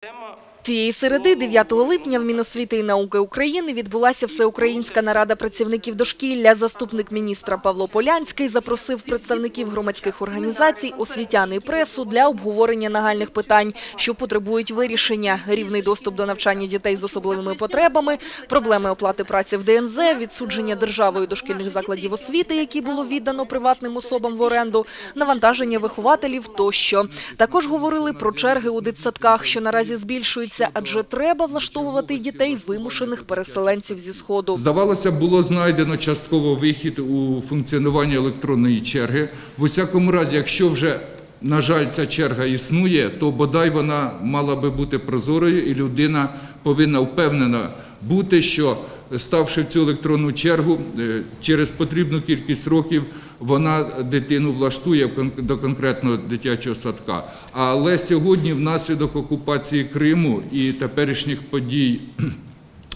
tema Цієї середи, 9 липня, в Міносвіти і науки України відбулася Всеукраїнська нарада працівників дошкілля. Заступник міністра Павло Полянський запросив представників громадських організацій, освітян і пресу для обговорення нагальних питань, що потребують вирішення. Рівний доступ до навчання дітей з особливими потребами, проблеми оплати праці в ДНЗ, відсудження державою дошкільних закладів освіти, які було віддано приватним особам в оренду, навантаження вихователів тощо. Також говорили про черги у дитсадках, що наразі збільшуються, адже треба влаштовувати дітей вимушених переселенців зі Сходу. Здавалося, було знайдено частково вихід у функціонування електронної черги. В усякому разі, якщо вже, на жаль, ця черга існує, то бодай вона мала би бути прозорою, і людина повинна впевнена бути, що ставши в цю електронну чергу, е, через потрібну кількість років вона дитину влаштує до конкретного дитячого садка. Але сьогодні, внаслідок окупації Криму і теперішніх подій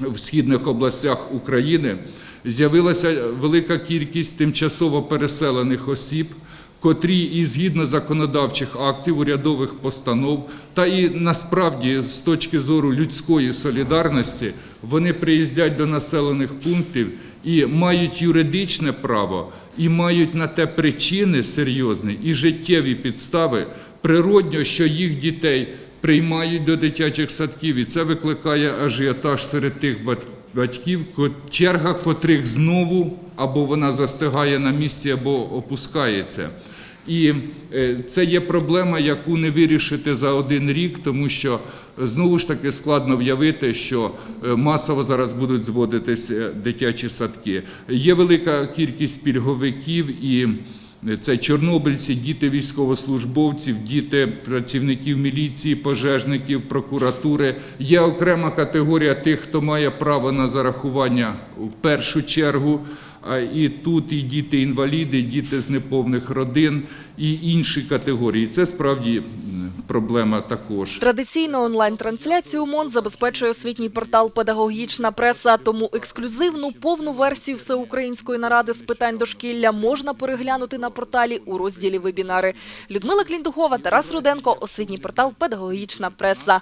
в східних областях України з'явилася велика кількість тимчасово переселених осіб, котрі і згідно законодавчих актів, урядових постанов, та і насправді з точки зору людської солідарності, вони приїздять до населених пунктів і мають юридичне право, і мають на те причини серйозні і життєві підстави. Природньо, що їх дітей приймають до дитячих садків, і це викликає ажіотаж серед тих бат- батьків, черга котрих знову або вона застигає на місці, або опускається. І е, це є проблема, яку не вирішити за один рік, тому що е, знову ж таки складно в'явити, що е, масово зараз будуть зводитись дитячі садки. Є велика кількість пільговиків і це чорнобильці, діти військовослужбовців, діти працівників міліції, пожежників, прокуратури. Є окрема категорія тих, хто має право на зарахування в першу чергу. А І тут і діти-інваліди, і діти з неповних родин, і інші категорії. Це справді проблема також. Традиційно онлайн-трансляцію МОН забезпечує освітній портал «Педагогічна преса», тому ексклюзивну повну версію всеукраїнської наради з питань дошкілля можна переглянути на порталі у розділі «Вебінари». Людмила Кліндухова, Тарас Руденко, освітній портал «Педагогічна преса».